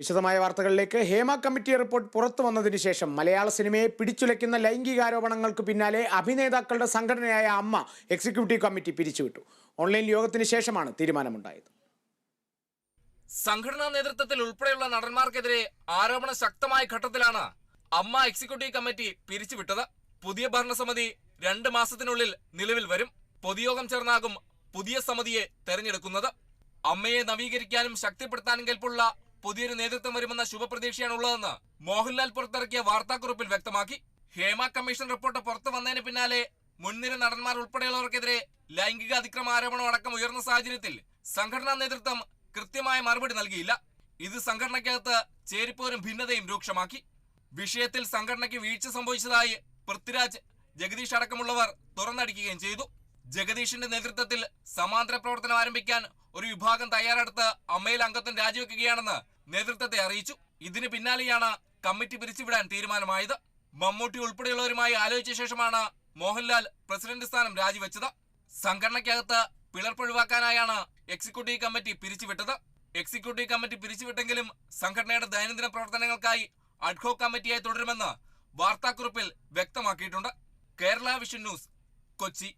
വിശദമായ വാർത്തകളിലേക്ക് Hema committee report പുറത്തു വന്നതിന് ശേഷം മലയാള സിനിമയെ പിടിച്ചുലയ്ക്കുന്ന ലൈംഗികാരോപണങ്ങൾക്ക് പിന്നാലെ അഭിനേതാക്കളുടെ സംഘടനയായ അമ്മ എക്സിക്യൂട്ടീവ് കമ്മിറ്റി പിരിച്ചുവിട്ടു. ഓൺലൈൻ യോഗത്തിന് ശേഷമാണ് തീരുമാനമുണ്ടായത്. സംഘടനാ നേതൃത്വത്തിൽ ഉൾപ്പെടെയുള്ള നടന്മാർക്കെതിരെ ആരോപണം ശക്തമായ ഘട്ടത്തിലാണ് അമ്മ എക്സിക്യൂട്ടീവ് കമ്മിറ്റി പിരിച്ചുവിട്ടത്. പുതിയ ഭരണസമിതി രണ്ട് മാസത്തിനുള്ളിൽ നിലവിൽ വരും. പൊതുയോഗം ചേർന്നാകും പുതിയ സമിതിയെ തെരഞ്ഞെടുക്കുന്നത്. അമ്മയെ നവീകരിക്കാനും ശക്തിപ്പെടുത്താനും കെൽപ്പുള്ള പുതിയൊരു നേതൃത്വം വരുമെന്ന ശുഭപ്രതീക്ഷയാണ് ശുഭപ്രതീക്ഷയാണുള്ളതെന്ന് മോഹൻലാൽ പുറത്തിറക്കിയ വാർത്താക്കുറിപ്പിൽ വ്യക്തമാക്കി. ഹേമ കമ്മീഷൻ റിപ്പോർട്ട് പുറത്തു വന്നതിന് പിന്നാലെ മുൻനിര നടന്മാർ ഉൾപ്പെടെയുള്ളവർക്കെതിരെ ലൈംഗിക അതിക്രമ ആരോപണം അടക്കം ഉയർന്ന സാഹചര്യത്തിൽ സംഘടനാ നേതൃത്വം കൃത്യമായ മറുപടി നൽകിയില്ല. ഇത് സംഘടനയ്ക്കകത്ത് ചേരിപ്പോരും ഭിന്നതയും രൂക്ഷമാക്കി. വിഷയത്തിൽ സംഘടനയ്ക്ക് വീഴ്ച സംഭവിച്ചതായി പൃഥ്വിരാജ് ജഗദീഷ് അടക്കമുള്ളവർ തുറന്നടിക്കുകയും ചെയ്തു. ജഗദീഷിന്റെ നേതൃത്വത്തിൽ സമാന്തര പ്രവർത്തനം ആരംഭിക്കാൻ ഒരു വിഭാഗം തയ്യാറെടുത്ത് അമ്മയിൽ അംഗത്വം രാജിവെക്കുകയാണെന്ന് നേതൃത്വത്തെ അറിയിച്ചു. ഇതിന് പിന്നാലെയാണ് കമ്മിറ്റി പിരിച്ചുവിടാൻ തീരുമാനമായത്. മമ്മൂട്ടി ഉൾപ്പെടെയുള്ളവരുമായി ആലോചിച്ച ശേഷമാണ് മോഹൻലാൽ പ്രസിഡന്റ് സ്ഥാനം രാജിവെച്ചത്. സംഘടനയ്ക്കകത്ത് പിളർപ്പൊഴിവാക്കാനായാണ് എക്സിക്യൂട്ടീവ് കമ്മിറ്റി പിരിച്ചുവിട്ടത്. എക്സിക്യൂട്ടീവ് കമ്മിറ്റി പിരിച്ചുവിട്ടെങ്കിലും സംഘടനയുടെ ദൈനംദിന പ്രവർത്തനങ്ങൾക്കായി അഡ്ഹോ കമ്മിറ്റിയായി തുടരുമെന്ന് വാർത്താക്കുറിപ്പിൽ വ്യക്തമാക്കിയിട്ടുണ്ട്. Kerala vision news Kochi.